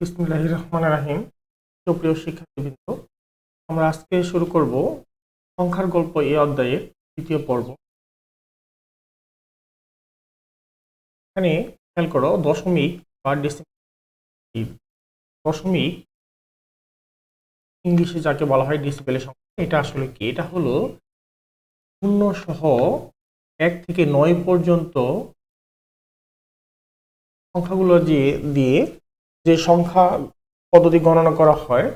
বিসমিল্লাহ রহমান রাহিম। সুপ্রিয় শিক্ষার্থীবৃন্দ, আমরা আজকে শুরু করব সংখ্যার গল্প এই অধ্যায়ের দ্বিতীয় পর্ব। এখানে খেয়াল করো, দশমিক বা দশমিক ইংলিশে যাকে বলা হয় ডিসিপেলের সংখ্যা, এটা আসলে কি? এটা হলো শূন্য সহ এক থেকে নয় পর্যন্ত সংখ্যাগুলো যে দিয়ে যে সংখ্যা পদ্ধতি গণনা করা হয়,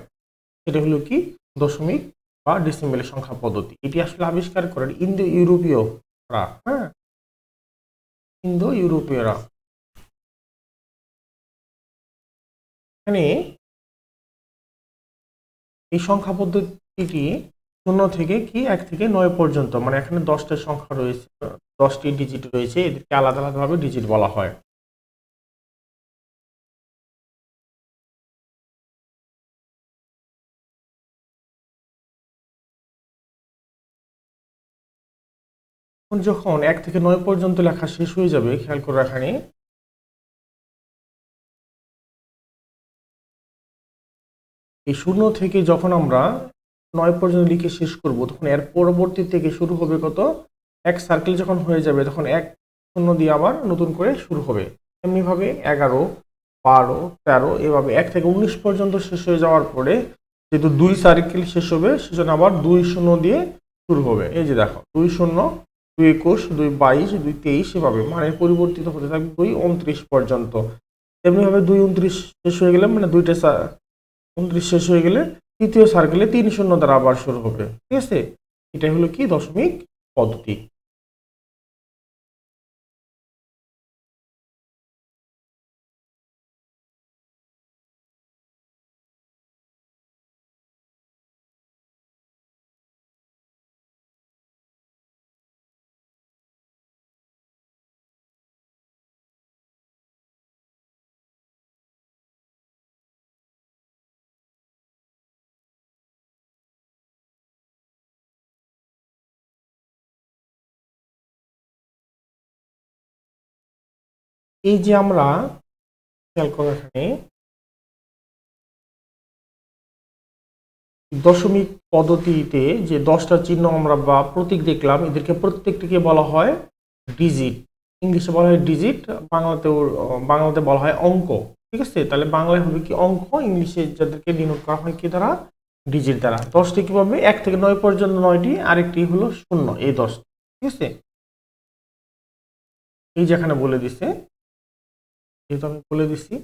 সেটা হলো কি? দশমিক বা ডিসিমেলের সংখ্যা পদ্ধতি। এটি আসলে আবিষ্কার করেন ইন্দো ইউরোপীয়রা হ্যাঁ? ইন্দো ইউরোপীয়রা এখানে এই সংখ্যা পদ্ধতিটি শূন্য থেকে কি? এক থেকে নয় পর্যন্ত। মানে এখানে দশটা সংখ্যা রয়েছে, দশটি ডিজিট রয়েছে। এদেরকে আলাদা আলাদাভাবে ডিজিট বলা হয়। এখন যখন এক থেকে নয় পর্যন্ত লেখা শেষ হয়ে যাবে, খেয়াল করে এখানে এই শূন্য থেকে যখন আমরা নয় পর্যন্ত লিখে শেষ করব, তখন এর পরবর্তী থেকে শুরু হবে কত? এক সার্কেল যখন হয়ে যাবে, তখন এক শূন্য দিয়ে আবার নতুন করে শুরু হবে। এমনিভাবে এগারো, বারো, তেরো, এভাবে এক থেকে উনিশ পর্যন্ত শেষ হয়ে যাওয়ার পরে যেহেতু দুই সার্কেল শেষ হবে, সেজন্য আবার দুই শূন্য দিয়ে শুরু হবে। এই যে দেখো, দুই শূন্য দুই একুশ, দুই বাইশ, দুই তেইশ এভাবে মানে পরিবর্তিত হতে থাকবে দুই উনত্রিশ পর্যন্ত। এমনিভাবে দুই উনত্রিশ শেষ হয়ে গেলে মানে দুইটা উনত্রিশ শেষ হয়ে গেলে তৃতীয় সার্কেলে তিন শূন্য দ্বারা আবার শুরু হবে। ঠিক আছে? এটাই হলো কি দশমিক পদ্ধতি। এই যে আমরা খেয়াল করো এখানে দশমিক পদ্ধতিতে যে দশটা চিহ্ন আমরা বা প্রতীক দেখলাম, এদেরকে প্রত্যেকটিকে বলা হয় ডিজিট ইংলিশে বলা হয় ডিজিট বাংলাতেও বাংলাতে বলা হয় অঙ্ক। ঠিক আছে? তাহলে বাংলায় হবে কি অঙ্ক? ইংলিশে যাদেরকে ডিনোট করা হয় কি দ্বারা? ডিজিট দ্বারা। দশটি কীভাবে? এক থেকে নয় পর্যন্ত নয়টি, আরেকটি হলো শূন্য, এই দশটি ঠিক আছে? এই যেখানে বলে দিছে যেহেতু আমি বলে দিছি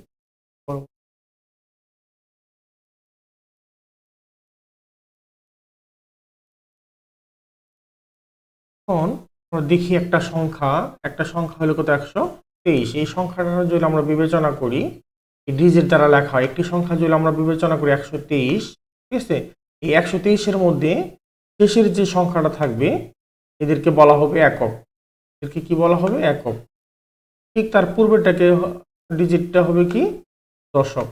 এখন আমরা দেখি একটা সংখ্যা একটা সংখ্যা হলো কত একশো তেইশ। এই সংখ্যাটা যদি আমরা বিবেচনা করি ডিজিট দ্বারা লেখা হয়, একটি সংখ্যা যদি আমরা বিবেচনা করি একশো তেইশ, ঠিক আছে? এই একশো তেইশের মধ্যে শেষের যে সংখ্যাটা থাকবে, এদেরকে বলা হবে একক। এদেরকে কি বলা হবে? একক। ঠিক তার পূর্বেরটাকে ডিজিটটা হবে কি? দশক।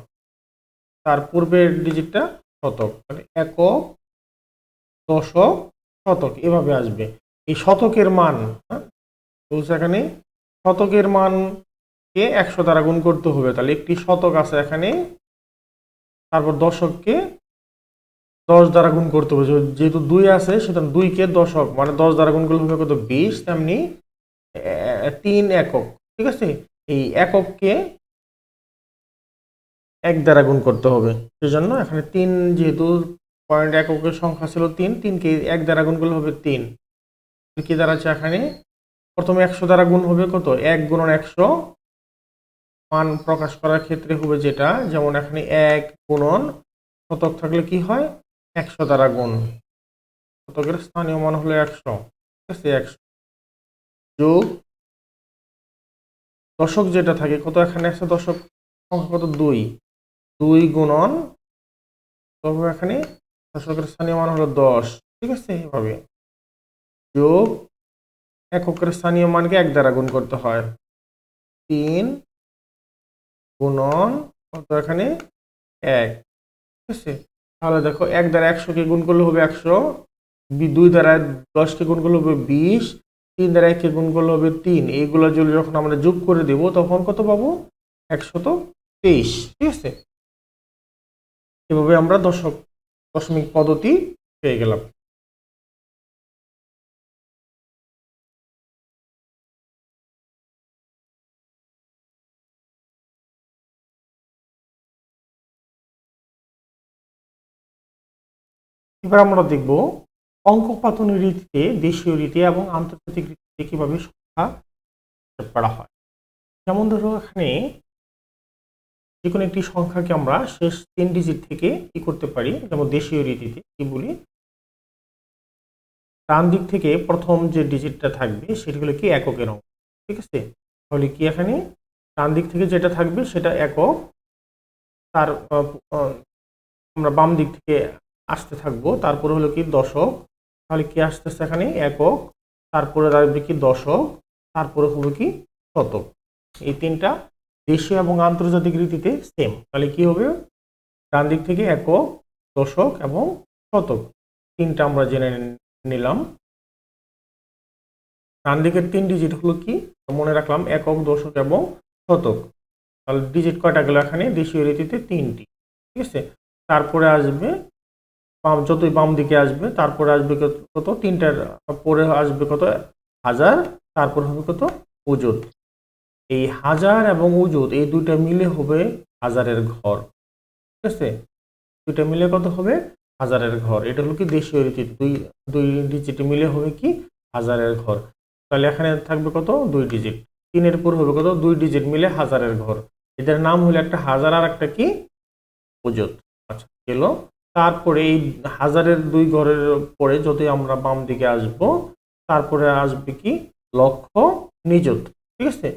তার পূর্বের ডিজিটটা শতক। মানে একক দশক শতক এভাবে আসবে। এই শতকের মান হ্যাঁ, বলছে এখানে শতকের মানকে একশো দ্বারা গুণ করতে হবে। তাহলে একটি শতক আছে এখানে তারপর দশককে দশ দ্বারা গুণ করতে হবে। যেহেতু দুই আছে সুতরাং দুইকে দশক মানে দশ দ্বারা গুণ করলে হবে কত? বিশ তেমনি তিন একক। ঠিক আছে? এই একককে এক দ্বারা গুণ করতে হবে। সেজন্য এখানে তিন যেহেতু পয়েন্ট এককের সংখ্যা ছিল তিন, তিনকে এক দ্বারা গুণ করলে হবে তিন। কি দাঁড়াচ্ছে এখানে? প্রথমে একশো দ্বারা গুণ হবে কত? এক গুণন একশো। মান প্রকাশ করার ক্ষেত্রে হবে যেটা, যেমন এখানে এক গুণন শতক থাকলে কি হয়? একশো দ্বারা গুণ। শতকের স্থানীয় মান হলো একশো। ঠিক আছে, একশো। যোগ দশক যেটা থাকে, কত এখানে আছে দশক? সংখ্যা কত? দুই। দুই গুণন, তবে এখানে দশকের স্থানীয় মান হলো দশ। ঠিক আছে? এভাবে। যোগ এককের স্থানীয় মানকে এক দ্বারা গুণ করতে হয়। তিন গুণন কত এখানে এক। ঠিক আছে? তাহলে দেখো, এক দ্বারা একশোকে গুণ করলে হবে একশো দুই দ্বারা দশকে গুণ করলে হবে বিশ তিন দ্বারা একে গুণ করলে হবে তিন। এইগুলো যদি যখন আমরা যোগ করে দেব, তখন কত পাবো? একশত তেইশ। ঠিক আছে? এভাবে আমরা দশক, দশমিক পদ্ধতি পেয়ে গেলাম। এবার আমরা দেখব অঙ্ক পাতন রীতিতে, দেশীয় রীতি এবং আন্তর্জাতিক রীতিতে কীভাবে সংখ্যা করা হয়? যেমন ধরো এখানে যে কোনো একটি সংখ্যাকে আমরা শেষ তিন ডিজিট থেকে কি করতে পারি? যেমন দেশীয় রীতিতে কি বলি? ডান দিক থেকে প্রথম যে ডিজিটটা থাকবে, সেটি হলো কি এককের অঙ্ক, ঠিক আছে? তাহলে কি এখানে? ডান দিক থেকে যেটা থাকবে, সেটা একক, তার আমরা বাম দিক থেকে আসতে থাকব, তারপরে হলো কি দশক, তাহলে কি আসতেছে এখানে? একক, তারপরে আসবে কি দশক, তারপরে হবে কি শতক। এই তিনটা দেশীয় এবং আন্তর্জাতিক রীতিতে সেম তাহলে কি হবে? ডান দিক থেকে একক, দশক এবং শতক। তিনটা আমরা জেনে নিলাম। ডান দিকের তিন ডিজিট হলো কি? মনে রাখলাম একক, দশক এবং শতক। তাহলে ডিজিট কয়টা গেল এখানে? দেশীয় রীতিতে তিনটি। ঠিক আছে? তারপরে আসবে বাম যতই বাম দিকে আসবে, তারপরে আসবে কত- তিনটার পরে আসবে কত? হাজার। তারপর হবে কত? উজুত এই হাজার এবং উজুত এই দুইটা মিলে হবে হাজারের ঘর। ঠিক আছে? দুইটা মিলে কত হবে? হাজারের ঘর। এটা হলো কি দেশীয় রীতি? দুই দুই ডিজিট মিলে হবে কি? হাজারের ঘর। তাহলে এখানে থাকবে কত? দুই ডিজিট তিনের পর হবে কত? দুই ডিজিট মিলে হাজারের ঘর। এদের নাম হলো একটা হাজার আর একটা কি? উজুত আচ্ছা গেল। তারপরে এই হাজারের দুই ঘরের পরে যদি আমরা বাম দিকে আসব, তারপরে আসবে কি? লক্ষ নিযুত। ঠিক আছে?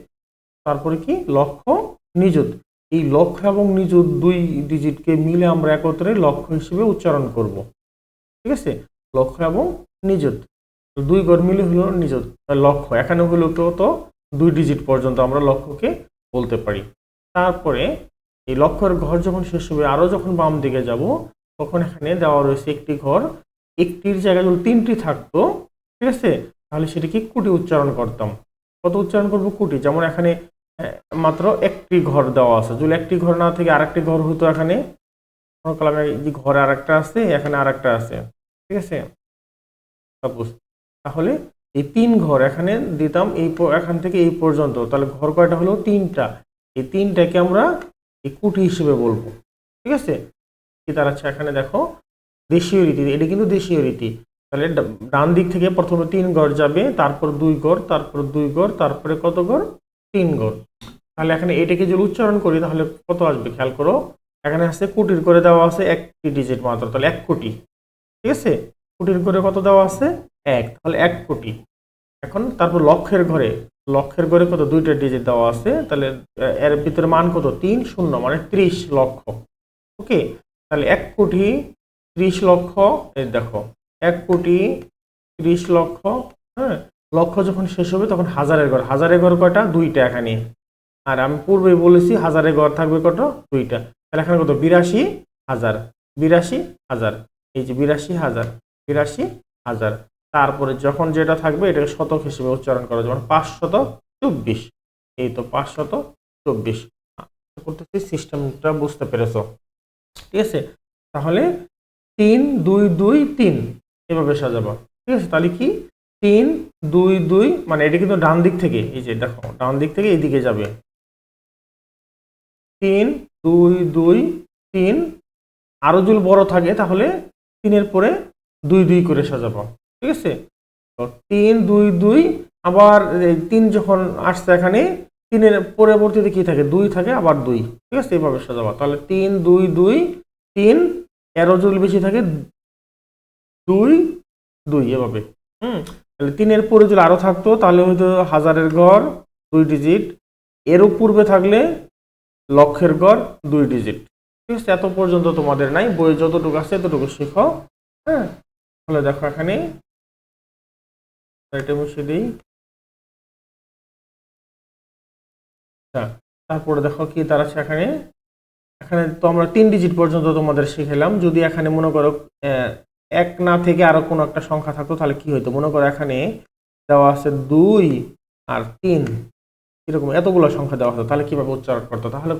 তারপরে কি? লক্ষ নিযুত। এই লক্ষ্য এবং নিযুত দুই ডিজিটকে মিলে আমরা একত্রে লক্ষ্য হিসেবে উচ্চারণ করব। ঠিক আছে? লক্ষ এবং নিযুত। দুই ঘর মিলে হলো নিযুত। তাহলে লক্ষ এখানে হলো কত দুই ডিজিট পর্যন্ত আমরা লক্ষ্যকে বলতে পারি। তারপরে এই লক্ষ্যের ঘর যখন শেষ হবে আরও যখন বাম দিকে যাব তখন এখানে দেওয়া রয়েছে একটি ঘর, একটির জায়গায় যদি তিনটি থাকতো, ঠিক আছে? তাহলে সেটিকে কুটি উচ্চারণ করতাম। কত উচ্চারণ করব? কুটি। যেমন এখানে মাত্র একটি ঘর দেওয়া আছে। যদি একটি ঘর না থেকে, আরেকটি ঘর হতো এখানে। এই যে ঘরে আরেকটা আছে, এখানে আরেকটা আছে। ঠিক আছে? সাপোজ তাহলে এই তিন ঘর এখানে দিতাম এই এখান থেকে এই পর্যন্ত। তাহলে ঘর কয়টা হলো? তিনটা। এই তিনটাকে আমরা এই কুটি হিসেবে বলব। ঠিক আছে? দাঁড়াচ্ছে এখানে দেখো দেশীয় রীতি, এটা কিন্তু দেশীয় রীতি। তাহলে ডান দিক থেকে প্রথমে তিন গড় যাবে, তারপর দুই গড়, তারপর দুই গড়, তারপরে কত গড়? তিন গড়। তাহলে এখানে এটাকে যদি উচ্চারণ করি, তাহলে কত আসবে খেয়াল করো? এখানে আছে কোটির করে দেওয়া আছে একটি ডিজিট মাত্র, তাহলে এক কোটি। ঠিক আছে? কোটির করে কত দেওয়া আছে? এক, তাহলে এক কোটি। এখন তারপর লক্ষের ঘরে লক্ষের ঘরে কত? দুইটা ডিজিট দেওয়া আছে, তাহলে এর ভিতরে মান কত? তিন, শূন্য মানে ত্রিশ লক্ষ। ওকে? তাহলে এক কোটি ত্রিশ লক্ষ, এই দেখো, এক কোটি ত্রিশ লক্ষ হ্যাঁ লক্ষ যখন শেষ হবে তখন হাজারের ঘর হাজারের ঘর কয়টা? দুইটা এখানে। আর আমি পূর্বেই বলেছি হাজারের ঘর থাকবে কত? দুইটা। তাহলে এখানে কত? বিরাশি হাজার বিরাশি হাজার, এই যে বিরাশি হাজার বিরাশি হাজার। তারপরে যখন যেটা থাকবে এটাকে শতক হিসেবে উচ্চারণ করা যেমন পাঁচশত চব্বিশ। এই তো পাঁচশত চব্বিশ। করতেছি সিস্টেমটা বুঝতে পেরেছ। ঠিক আছে? তাহলে তিন, দুই দুই, তিন এভাবে সাজাবো। ঠিক আছে? তাহলে কি? তিন, দুই দুই মানে এটা কিন্তু ডান দিক থেকে, এই যে দেখো, ডান দিক থেকে এইদিকে যাবে। তিন, দুই দুই, তিন, আরও যদি বড় থাকে তাহলে তিনের পরে দুই দুই করে সাজাবো। ঠিক আছে? তিন, দুই দুই, আবার তিন যখন আসছে এখানে তিনের পরবর্তীতে কি থাকে? দুই থাকে, আবার দুই। ঠিক আছে? এইভাবে সাজাবা। তাহলে তিন, দুই দুই, তিন এরও যদি বেশি থাকে, দুই দুই এভাবে। হুম? তাহলে তিনের পরে যদি আরও থাকতো, তাহলে হয়তো হাজারের ঘর দুই ডিজিট এরও পূর্বে থাকলে লক্ষের ঘর দুই ডিজিট ঠিক আছে? এত পর্যন্ত তোমাদের নাই। বই যতটুকু আছে এতটুকু শেখো। হ্যাঁ? তাহলে দেখো এখানে। এটা দিই। আচ্ছা, তারপরে দেখো কি তার আছে এখানে তো আমরা তিন ডিজিট পর্যন্ত তোমাদের শিখেলাম যদি এখানে মনে করো এক না থেকে আরও কোনো একটা সংখ্যা থাকতো তাহলে কি হইতো? মনে করো এখানে দেওয়া আছে দুই আর তিন। এরকম এতগুলো সংখ্যা দেওয়া হতো তাহলে কীভাবে উচ্চারণ করতো? তাহলে